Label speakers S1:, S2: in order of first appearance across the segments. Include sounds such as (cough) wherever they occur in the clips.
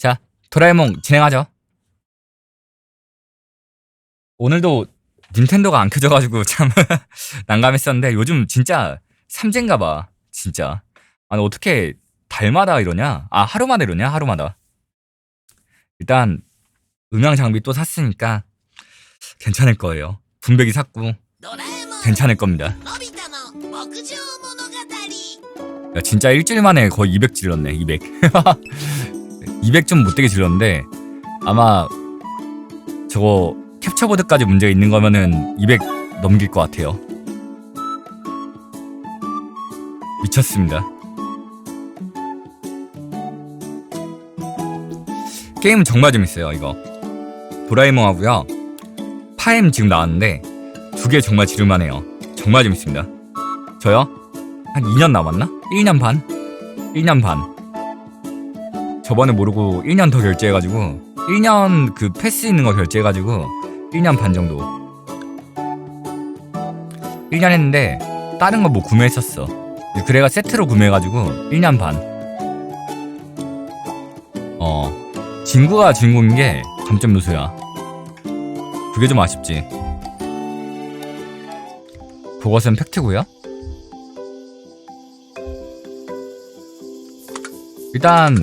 S1: 자, 도라에몽 진행하죠. 오늘도 닌텐도가 안 켜져가지고 참 (laughs) 난감했었는데 요즘 진짜 삼재인가 봐. 진짜. 아니, 어떻게 달마다 이러냐? 아, 하루마다 이러냐? 하루마다. 일단 음향 장비 또 샀으니까 괜찮을 거예요. 분배기 샀고 괜찮을 겁니다. 야, 진짜 일주일 만에 거의 200 찔렀네. 200. 200좀 못되게 질렀는데 아마 저거 캡처보드까지 문제가 있는 거면은 200 넘길 것 같아요. 미쳤습니다. 게임은 정말 재밌어요, 이거. 도라에몽 하고요. 파엠 지금 나왔는데 두 개 정말 지를만 해요. 정말 재밌습니다. 저요? 한 2년 남았나? 1년 반? 1년 반. 저번에 모르고 1년 더 결제해가지고 1년 그 패스 있는 거 결제해가지고 1년 반 정도. 1년 했는데 다른 거 뭐 구매했었어. 그래가 세트로 구매해가지고 1년 반. 어. 진구가 주인공인 게 감점 요소야. 그게 좀 아쉽지. 그것은 팩트고요. 일단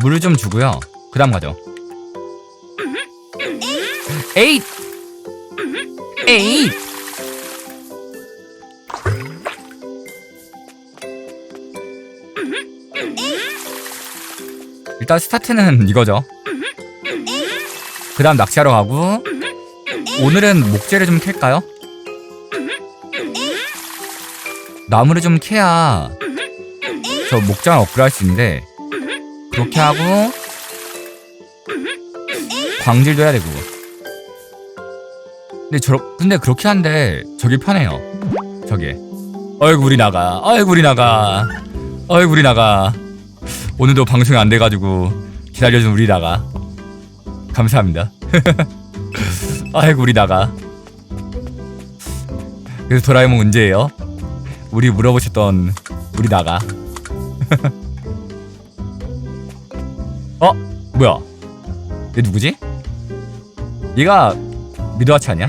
S1: 물을 좀 주고요. 그 다음 가죠. 에잇! 에잇! 일단 스타트는 (laughs) 이거죠. 그 다음 낚시하러 가고 오늘은 목재를 좀 캘까요? 나무를 좀 캐야 저 목장을 업그레이드 할 수 있는데 그렇게 하고 광질도 해야 되고 근데 저 근데 그렇게 한데 저기 편해요. 저게. 얼굴이 나가. 얼굴이 나가. 얼굴이 나가. 오늘도 방송이 안 돼가지고 기다려준 우리 나가. 감사합니다. (laughs) 아이고 우리 나가. 그래서 도라에몽 언제예요? 우리 물어보셨던 우리 나가 (laughs) 뭐야? 얘 누구지? 얘가 미드와치 아니야?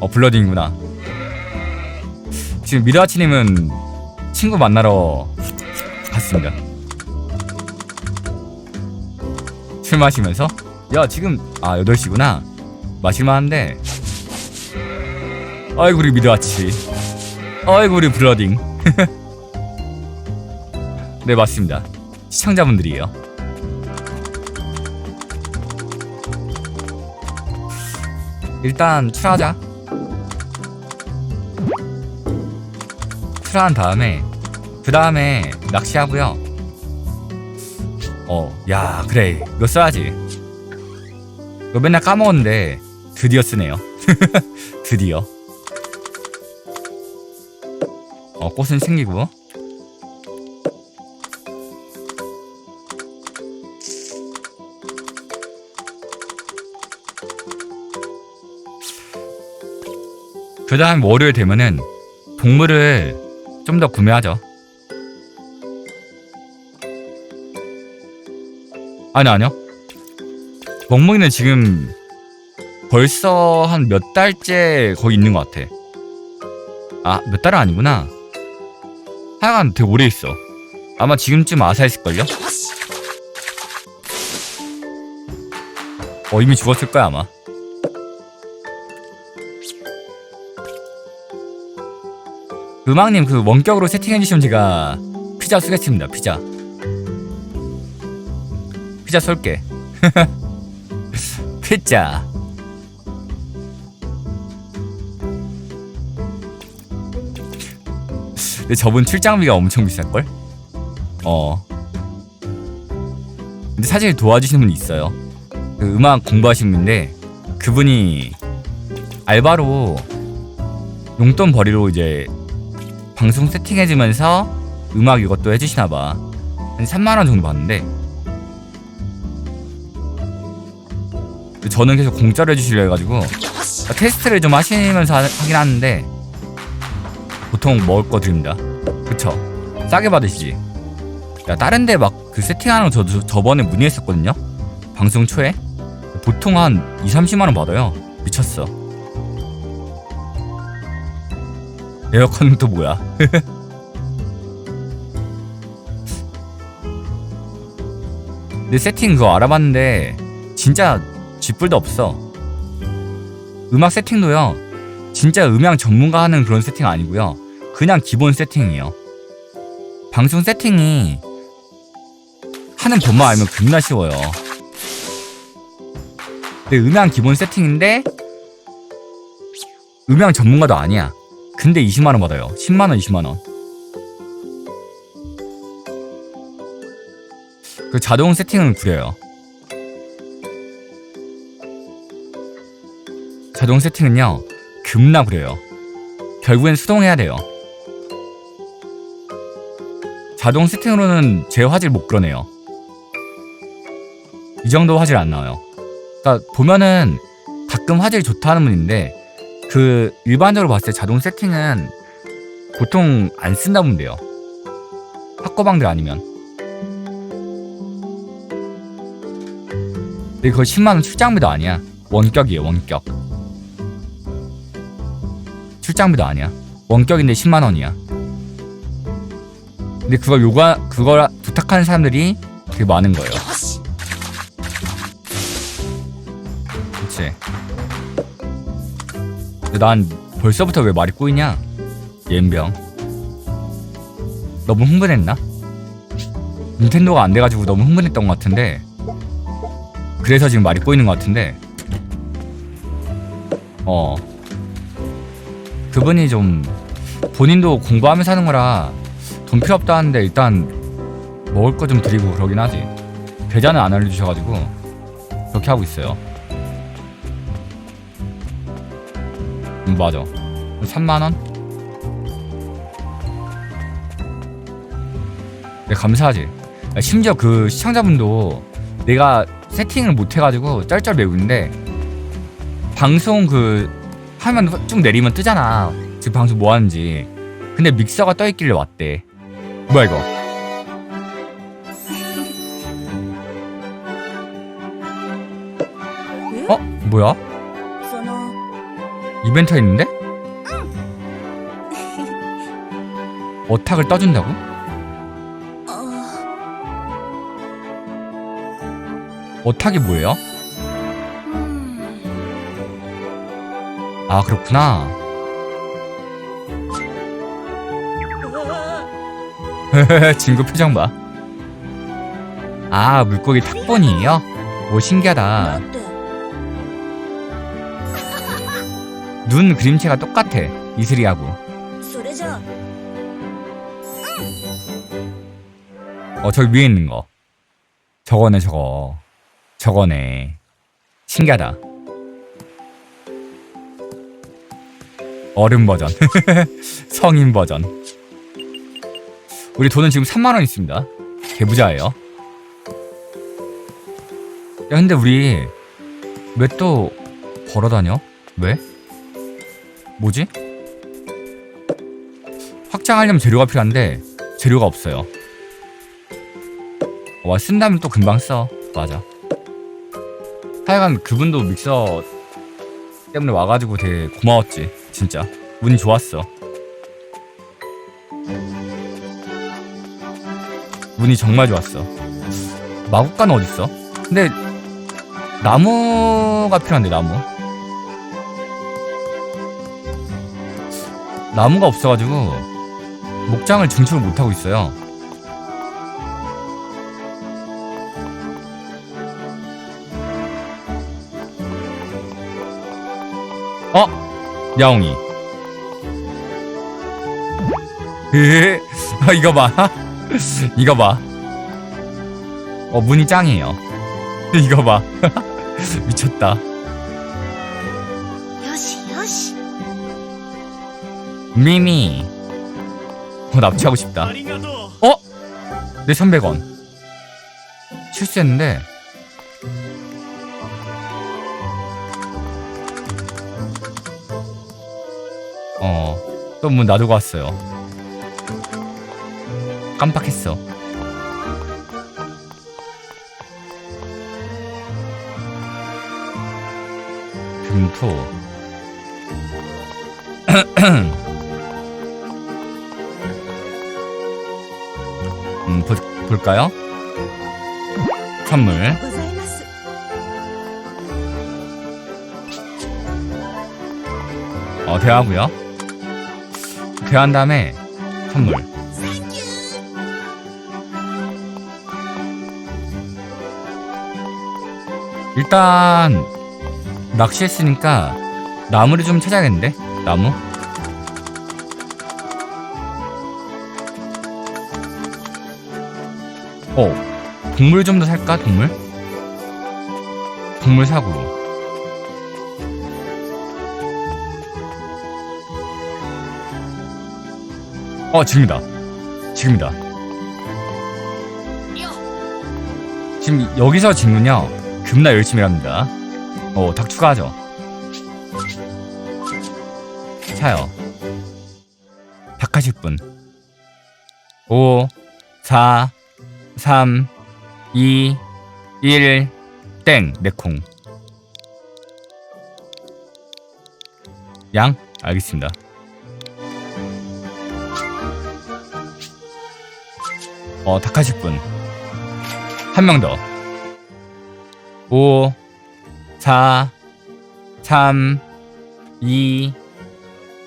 S1: 어 블러딩이구나 지금 미드와치님은 친구 만나러 갔습니다 술 마시면서? 야 지금 아 8시구나 마실만한데 아이고 우리 미드와치 아이고 우리 블러딩 (laughs) 네 맞습니다 시청자분들이에요 일단 출하자. 출하한 다음에 그 다음에 낚시하고요. 어야 그래. 이거 써야지. 이거 맨날 까먹었는데 드디어 쓰네요. (laughs) 드디어. 어 꽃은 생기고 그 다음 월요일 되면은 동물을 좀 더 구매하죠. 아니 아니요. 멍멍이는 지금 벌써 한 몇 달째 거기 있는 것 같아. 아, 몇 달은 아니구나. 하여간 되게 오래 있어. 아마 지금쯤 아사했을걸요? 어, 이미 죽었을 거야, 아마. 음악님 그 원격으로 세팅해 주시면 제가 피자 쓰겠습니다, 피자. 피자 쏠게. (laughs) 피자. 근데 저분 출장비가 엄청 비쌀걸? 어. 근데 사실 도와주시는 분이 있어요. 그 음악 공부하시는 분인데 그분이 알바로 용돈 벌이로 이제 방송 세팅해주면서 음악 이것도 해주시나 봐. 한 3만 원 정도 받는데 저는 계속 공짜로 해주시려 해가지고
S2: よし
S1: 테스트를 좀 하시면서 하- 하긴 하는데 보통 먹을 거 드립니다. 그쵸? 싸게 받으시지. 야 다른 데 막 그 세팅하는 거 저, 저 저번에 문의했었거든요 방송 초에 보통 한 2, 30만원 받아요 미쳤어 에어컨은 또 뭐야? (laughs) 내 세팅 그거 알아봤는데 진짜 쥐뿔도 없어. 음악 세팅도요 진짜 음향 전문가 하는 그런 세팅 아니고요 그냥 기본 세팅이에요. 방송 세팅이 하는 법만 알면 겁나 쉬워요. 근데 음향 기본 세팅인데 음향 전문가도 아니야 근데 20만원 받아요. 10만원 20만원. 그 자동 세팅은 구려요. 자동 세팅은요 겁나 구려요. 결국엔 수동해야 돼요. 자동 세팅으로는 제 화질 못 끌어내요. 이 정도 화질 안 나와요. 그러니까 보면은 가끔 화질이 좋다는 분인데 그 일반적으로 봤을 때 자동 세팅은 보통 안 쓴다 보면 돼요. 학고방들 아니면. 근데 그거 10만원 출장비도 아니야. 원격이에요 원격. 출장비도 아니야. 원격인데 10만원이야. 근데 그걸 요가 그걸 부탁하는 사람들이 되게 많은 거예요. 그치 난 벌써부터 왜 말이 꼬이냐? 옌병. 너무 흥분했나? 닌텐도가 안 돼가지고 너무 흥분했던 것 같은데. 그래서 지금 말이 꼬이는 것 같은데. 어. 그분이 좀 본인도 공부하면서 하는 거라 돈 필요 없다 하는데 일단 먹을 거 좀 드리고 그러긴 하지. 계좌는 안 알려주셔가지고 그렇게 하고 있어요 음, 맞아 3만원? 네, 감사하지 야, 심지어 그 시청자분도 내가 세팅을 못해가지고 쩔쩔매고 있는데 방송 그 하면 쭉 내리면 뜨잖아 지금 방송 뭐 하는지 근데 믹서가 떠있길래 왔대 뭐야 이거 어? 뭐야? 이벤트가 있는데? 응. 어탁을 떠준다고?
S2: 어.
S1: 어탁이 뭐예요? 아 그렇구나. (laughs) 진구 표정 봐. 아 물고기 탁본이에요?
S2: 뭐
S1: 신기하다.
S2: 네.
S1: 눈 그림체가 똑같아 이슬이하고. 어 저기 위에 있는 거. 저거네 저거. 저거네. 신기하다. 어른 버전. (laughs) 성인 버전. 우리 돈은 지금 3만원 있습니다. 개부자예요. 야 근데 우리 왜 또 걸어다녀? 왜? 뭐지? 확장하려면 재료가 필요한데 재료가 없어요. 와 쓴다면 또 금방 써. 맞아. 하여간 그분도 믹서 때문에 와가지고 되게 고마웠지. 진짜 운이 좋았어. 운이 정말 좋았어. 마국간은 어딨어? 근데 나무가 필요한데 나무. 나무가 없어가지고 목장을 증축을 못하고 있어요. 어? 야옹이. (laughs) 으 아, 이거 봐. (laughs) 이거 봐. 어, 문이 짱이에요. (laughs) 이거 봐. 미쳤다. 미미. 어, 납치하고 싶다. 어? 내 300원. 실수했는데. 어또 문 놔두고 왔어요. 깜빡했어. 금토 (clears throat) 볼까요? 선물. 어 대화하고요. 대화한 다음에 선물. 일단 낚시했으니까 나무를 좀 찾아야겠는데? 나무? 어, 동물 좀 더 살까? 동물? 동물 사고. 어, 지금이다. 지금이다.
S2: よ
S1: 지금 여기서 질문요 겁나 열심히 합니다 어, 닭 추가하죠 사요 닭 하실 분5 4 3 2 1 땡, 네콩 양? 알겠습니다 어, 닭 하실 분 한 명 더. 5, 4, 3, 2,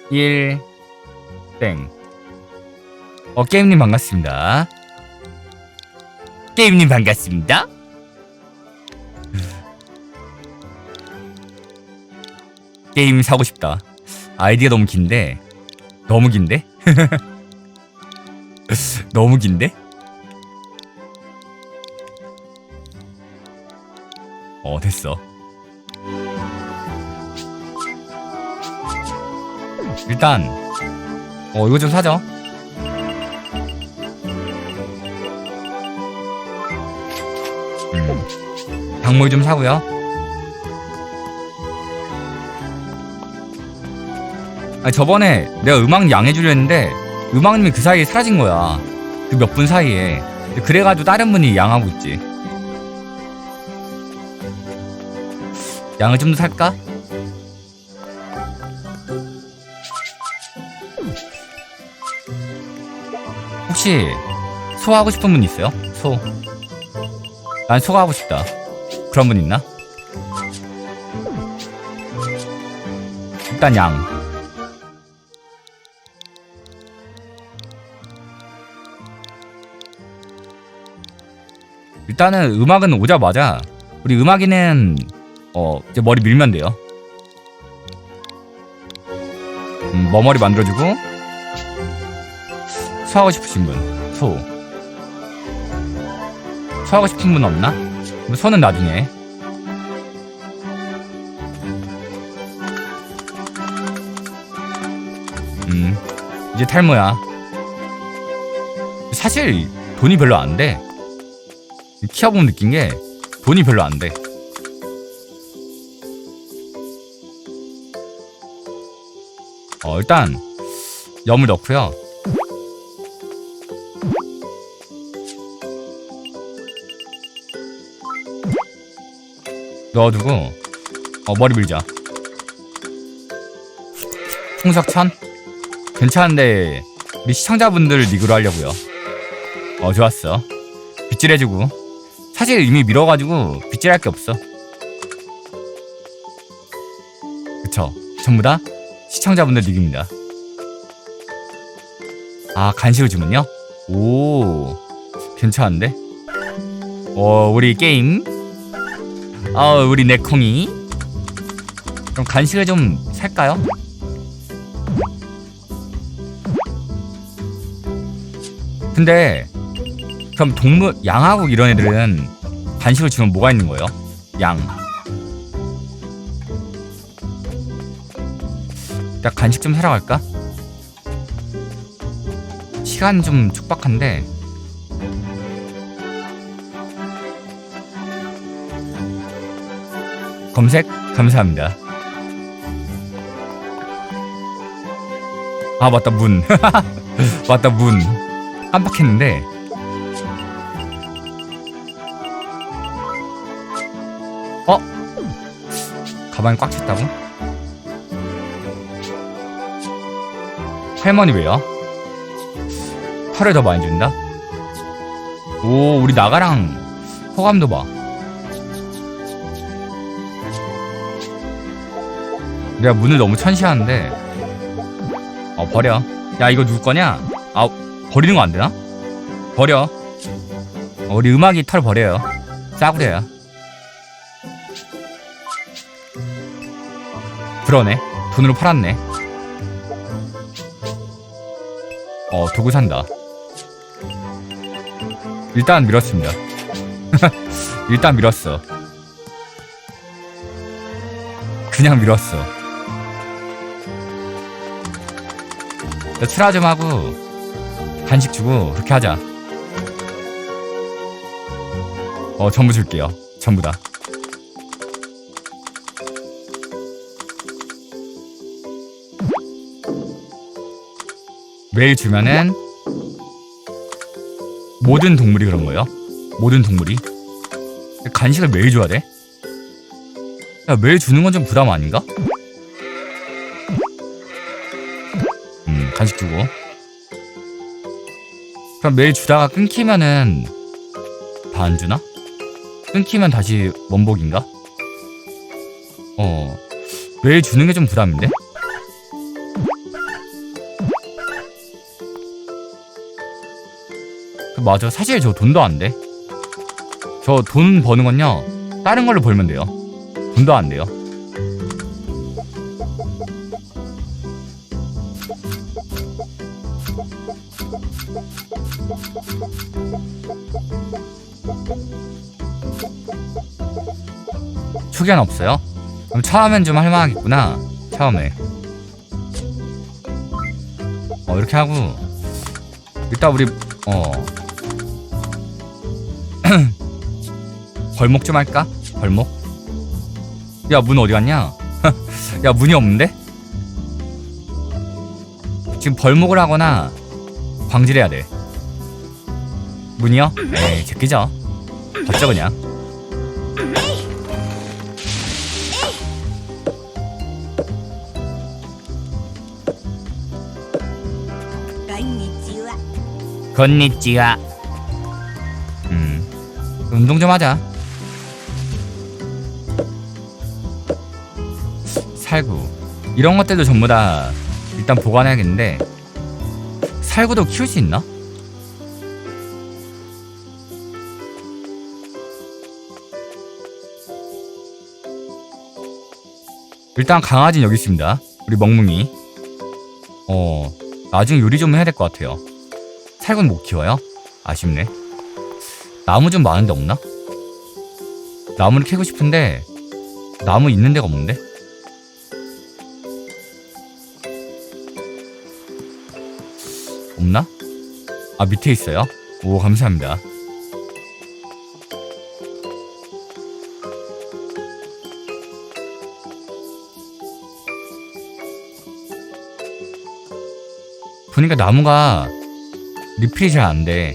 S1: 1, 땡. 어, 게임님 반갑습니다. 게임님 반갑습니다. 게임 사고 싶다. 아이디가 너무 긴데, 너무 긴데? (laughs) 너무 긴데? 어 됐어 일단 어 이거 좀 사죠 음 작물 좀 사고요 아 저번에 내가 음악 양해주려 했는데 음악님이 그 사이에 사라진 거야 그 몇 분 사이에 그래가지고 다른 분이 양하고 있지 양을 좀 더 살까? 혹시 소하고 싶은 분 있어요? 소. 난 소가 하고 싶다. 그런 분 있나? 일단 양. 일단은 음악은 오자마자 우리 음악이는 어 이제 머리 밀면 돼요. 음, 머머리 만들어주고 소하고 싶으신 분 소. 소하고 싶은 분 없나? 그럼 소는 나중에. 음 이제 탈모야. 사실 돈이 별로 안 돼. 키워보면 느낀 게 돈이 별로 안 돼. 어, 일단 염을 넣고요. 넣어두고 어, 머리 밀자. 홍석천 괜찮은데 우리 시청자분들 리그로 하려고요. 어 좋았어. 빗질해주고 사실 이미 밀어가지고 빗질할 게 없어. 그쵸? 전부 다 시청자분들 리그입니다. 아 간식을 주면요? 오 괜찮은데? 어 우리 게임 어 우리 네콩이 그럼 간식을 좀 살까요? 근데 그럼 동물 양하고 이런 애들은 간식을 주면 뭐가 있는 거예요? 양. 나 간식 좀 사러 갈까? 시간 좀 촉박한데 검색 감사합니다. 아 맞다 문 (laughs) 맞다 문 깜빡했는데 어 가방이 꽉 찼다고? 할머니 왜요? 털을 더 많이 준다? 오 우리 나가랑 호감도 봐 내가 문을 너무 천시하는데. 어 버려. 야 이거 누구 거냐? 아 버리는 거 안 되나? 버려. 어, 우리 음악이 털 버려요. 싸구려요. 그러네. 돈으로 팔았네. 어 도구 산다. 일단 밀었습니다. (laughs) 일단 밀었어. 그냥 밀었어 자, 출하 좀 하고 간식 주고 그렇게 하자. 어 전부 줄게요. 전부 다. 매일 주면은 모든 동물이 그런 거예요? 모든 동물이? 간식을 매일 줘야 돼? 야 매일 주는 건 좀 부담 아닌가? 간식 주고 그럼 매일 주다가 끊기면은 다 안 주나? 끊기면 다시 원복인가? 어 매일 주는 게 좀 부담인데? 그 맞아 사실 저 돈도 안 돼. 저 돈 버는 건요 다른 걸로 벌면 돼요. 돈도 안 돼요. 초기한 없어요? 그럼 처음엔 좀 할만하겠구나. 처음에. 어 이렇게 하고 일단 우리 어 (clears throat) 벌목 좀 할까? 벌목? 야 문 어디 갔냐? (laughs) 야 문이 없는데? 지금 벌목을 하거나 광질해야 돼. 문이요? 에이 제끼죠. 벗죠 그냥. 건니찌와. 음 운동 좀 하자. 살구. 이런 것들도 전부 다 일단 보관해야겠는데 살구도 키울 수 있나? 일단 강아지는 여기 있습니다 우리 멍뭉이 어 나중에 요리 좀 해야 될 것 같아요 살구는 못 키워요? 아쉽네. 나무 좀 많은데 없나? 나무를 캐고 싶은데 나무 있는 데가 없는데? 아 밑에 있어요? 오 감사합니다. 보니까 나무가 리필이 잘 안 돼.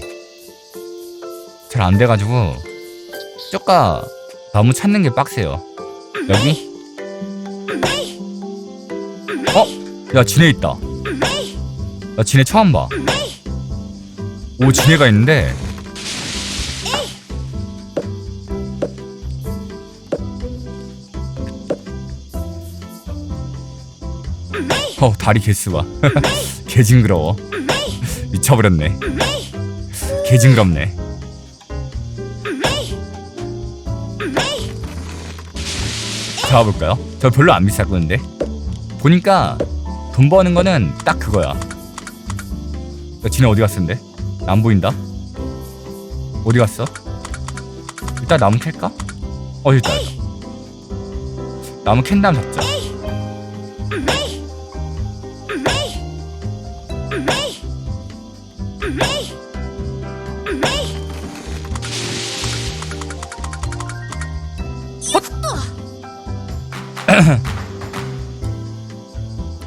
S1: 잘 안 돼가지고 쪼까 나무 찾는 게 빡세요. 여기? 어? 야 지네 있다. 나 지네 처음 봐. 오 지네가 있는데. 어 다리 개수가. (laughs) 개 징그러워. 미쳐버렸네. 개 징그럽네. 잡아볼까요? 저 별로 안 비쌀 건데. 보니까 돈 버는 거는 딱 그거야. 야, 지네 어디 갔는데? 안 보인다 어디 갔어? 일단 나무 캘까? 어 일단 나무 캔 다음 잡자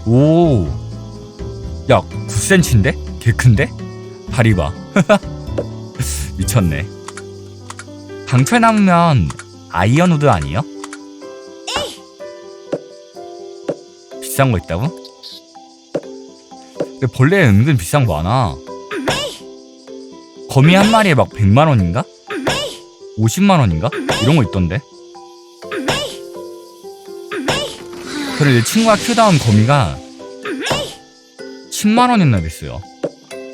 S1: 오. 야, 9cm인데? 개 큰데? 봐. (laughs) 미쳤네. 강철 나무면 아이언 우드 아니에요? 비싼 거 있다고? 근데 벌레 은근 비싼 거 많아. 거미 한 마리에 막 100만 원인가? 50만 원인가? 이런 거 있던데. 그래 내 친구가 키우다 온 거미가 10만 원이나 됐어요.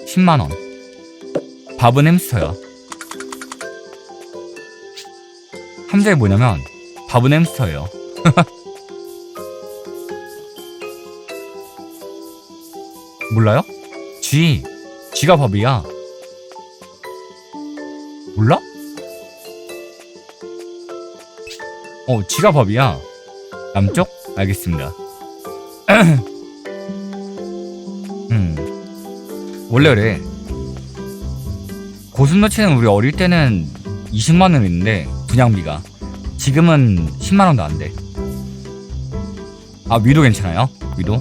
S1: 10만 원. 밥은 햄스터야. 함정이 뭐냐면 밥은 햄스터예요. (laughs) 몰라요? 쥐. 쥐가 밥이야. 몰라? 어, 쥐가 밥이야. 남쪽? 알겠습니다. (clears throat) 음. 원래 그래. 고슴도치는 우리 어릴 때는 20만 원했는데 분양비가 지금은 10만 원도 안 돼. 아 위도 괜찮아요? 위도?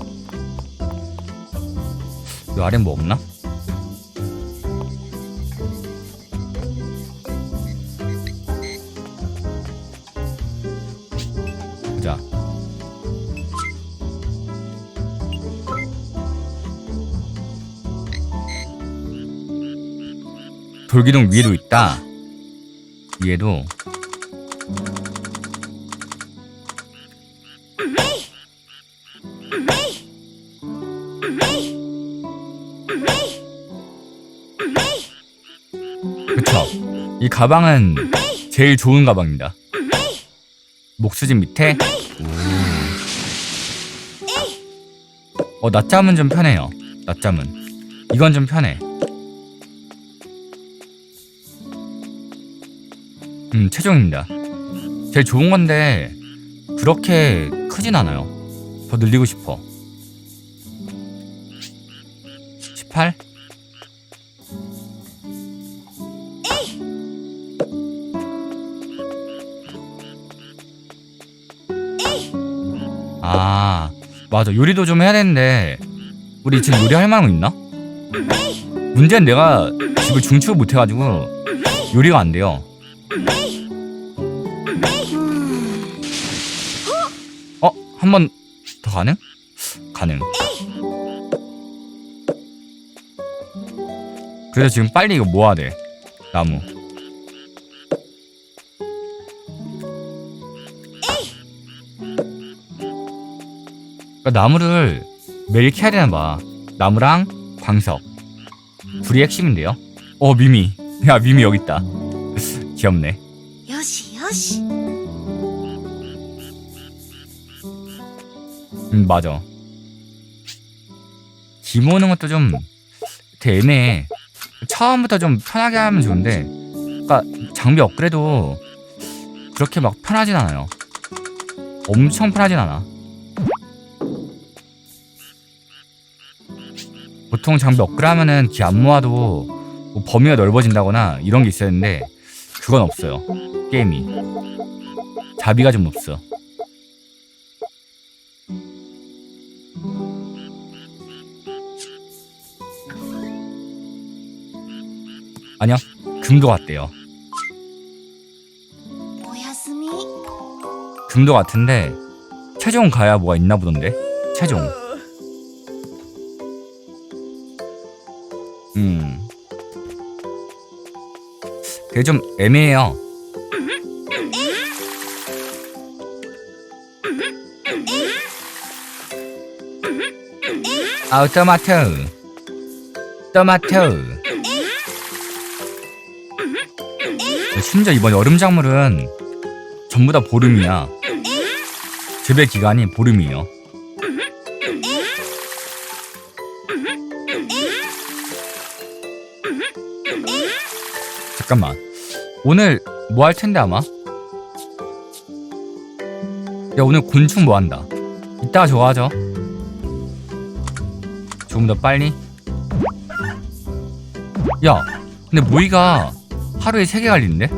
S1: 이 아래 뭐 없나? 돌기둥 위에도 있다. 위에도 그쵸. 이 가방은 제일 좋은 가방입니다. 목수집 밑에. 오. 어, 낮잠은 좀 편해요. 낮잠은. 이건 좀 편해. 음, 최종입니다. 제일 좋은 건데, 그렇게 크진 않아요. 더 늘리고 싶어. 18? 아, 맞아. 요리도 좀 해야 되는데, 우리 지금 요리할 만한 거 있나? 문제는 내가 집을 중축을 못해가지고, 요리가 안 돼요. 어? 한 번 더 가능? 가능. 그래서 지금 빨리 이거 모아야 돼. 나무. 그러니까 나무를 매일 캐야 되나 봐. 나무랑 광석. 둘이 핵심인데요. 어, 미미. 야, 미미 여기 있다. 귀엽네.
S2: 요시 요시.
S1: 음 맞아. 기모는 것도 좀 되게 애매해. 처음부터 좀 편하게 하면 좋은데, 그러니까 장비 업그레이도 그렇게 막 편하진 않아요. 엄청 편하진 않아. 보통 장비 업그레이드하면은 기 안 모아도 뭐 범위가 넓어진다거나 이런 게 있었는데 그건 없어요. 게임이. 자비가 좀 없어. 아니야. 금도 같대요. 금도 같은데 최종 가야 뭐가 있나 보던데. 최종. 음. 그게 좀 애매해요. 아우 토마토. 토마토. 심지어 이번 여름 작물은 전부 다 보름이야. 재배 기간이 보름이에요. 잠깐만. 오늘 뭐 할 텐데 아마? 야 오늘 곤충 뭐 한다. 이따가 저거 하죠. 조금 더 빨리. 야, 근데 모이가 하루에 세 개 갈리는데?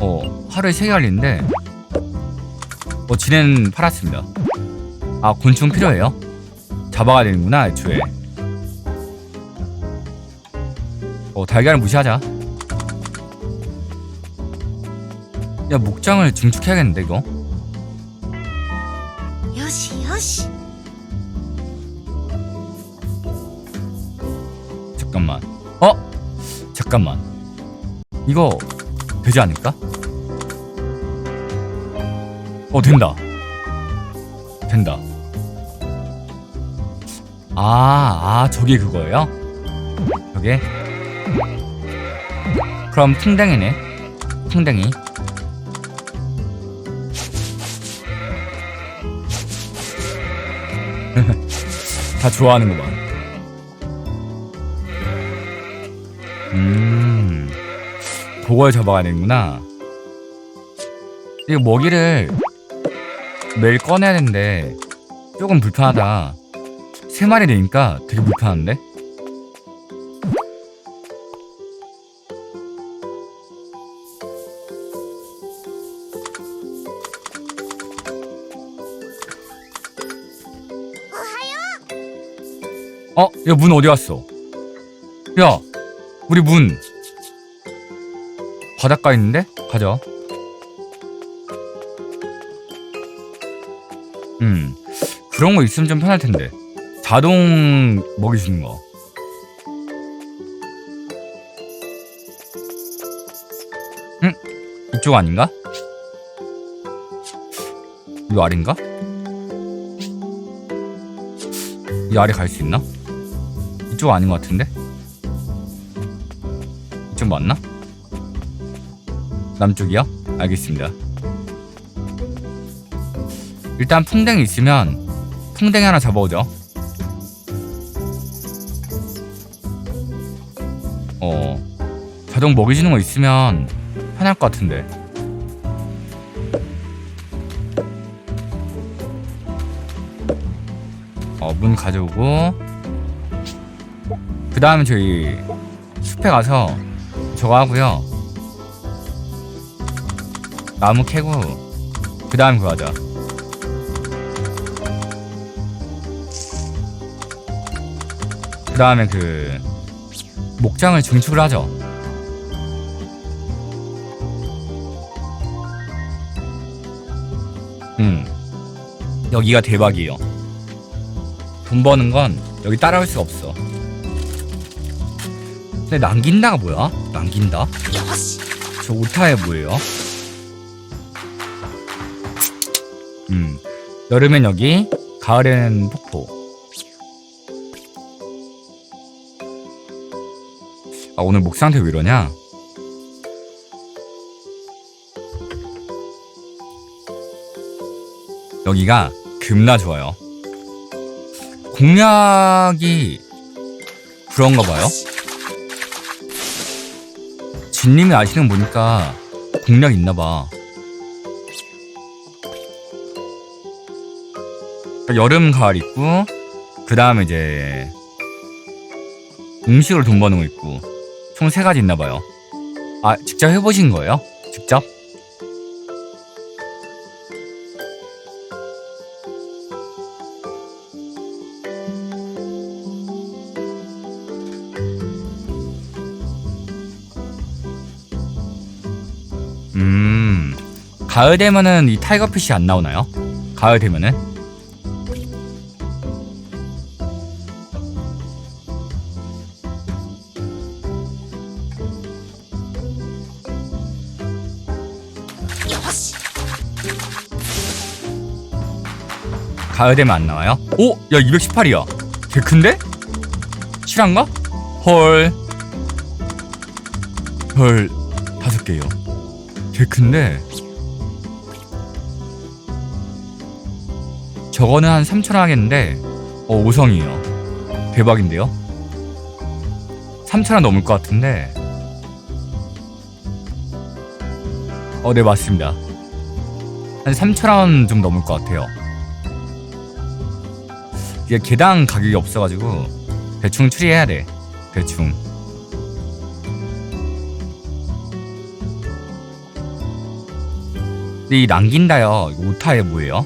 S1: 어, 하루에 세 개 갈리는데. 어, 지는 팔았습니다. 아, 곤충 필요해요? 잡아가야 되는구나, 애초에. 어, 달걀을 무시하자. 야, 목장을 증축해야겠는데, 이거?
S2: し
S1: 잠깐만. 어? 잠깐만. 이거 되지 않을까? 어 된다. 된다. 아, 아 저게 그거예요? 저게? 그럼 풍뎅이네. 풍뎅이. (laughs) 다 좋아하는구만. 음, 그걸 잡아야 되는구나. 이거 먹이를 매일 꺼내야 되는데 조금 불편하다. 세 마리 되니까 되게 불편한데? 야, 문 어디 갔어? 야, 우리 문 바닷가 있는데? 가자. 음, 그런 거 있으면 좀 편할 텐데. 자동 먹이 주는 거. 응? 이쪽 아닌가? 이거 아래인가? 이 아래 갈 수 있나? 이쪽 아닌 것 같은데? 이쪽 맞나? 남쪽이요? 알겠습니다. 일단 풍뎅이 있으면 풍뎅이 하나 잡아오죠. 어, 자동 먹이 주는 거 있으면 편할 것 같은데. 어, 문 가져오고 그 다음에 저희 숲에 가서 저거 하고요. 나무 캐고 그 다음 그거 하자. 그 다음에 그 목장을 증축을 하죠. 음. 여기가 대박이에요. 돈 버는 건 여기 따라올 수가 없어. 근데 남긴다가 뭐야? 남긴다? 저 오타에 뭐예요? 음, 여름엔 여기, 가을에는 폭포. 아 오늘 목 상태 왜 이러냐? 여기가 금나 좋아요. 공략이 그런가 봐요. 진님이 아시는 거 보니까 공략 있나 봐. 그러니까 여름 가을 있고 그 다음에 이제 음식으로 돈 버는 거 있고 총 세 가지 있나 봐요. 아 직접 해보신 거예요? 직접? 가을 되면은 이 타이거피쉬 안 나오나요? 가을 되면은? 가을 되면 안 나와요? 오! 야 218이야 개 큰데? 실한가? 헐. 헐 다섯 개요. 개 큰데 저거는 한 3천 원 하겠는데 어 5성이에요. 대박인데요? 3천 원 넘을 것 같은데. 어 네 맞습니다. 한 3천 원 좀 넘을 것 같아요. 이게 개당 가격이 없어가지고 대충 추리해야 돼 대충. 이 남긴다요 오타에 뭐예요?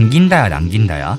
S1: 당긴다야 남긴다야?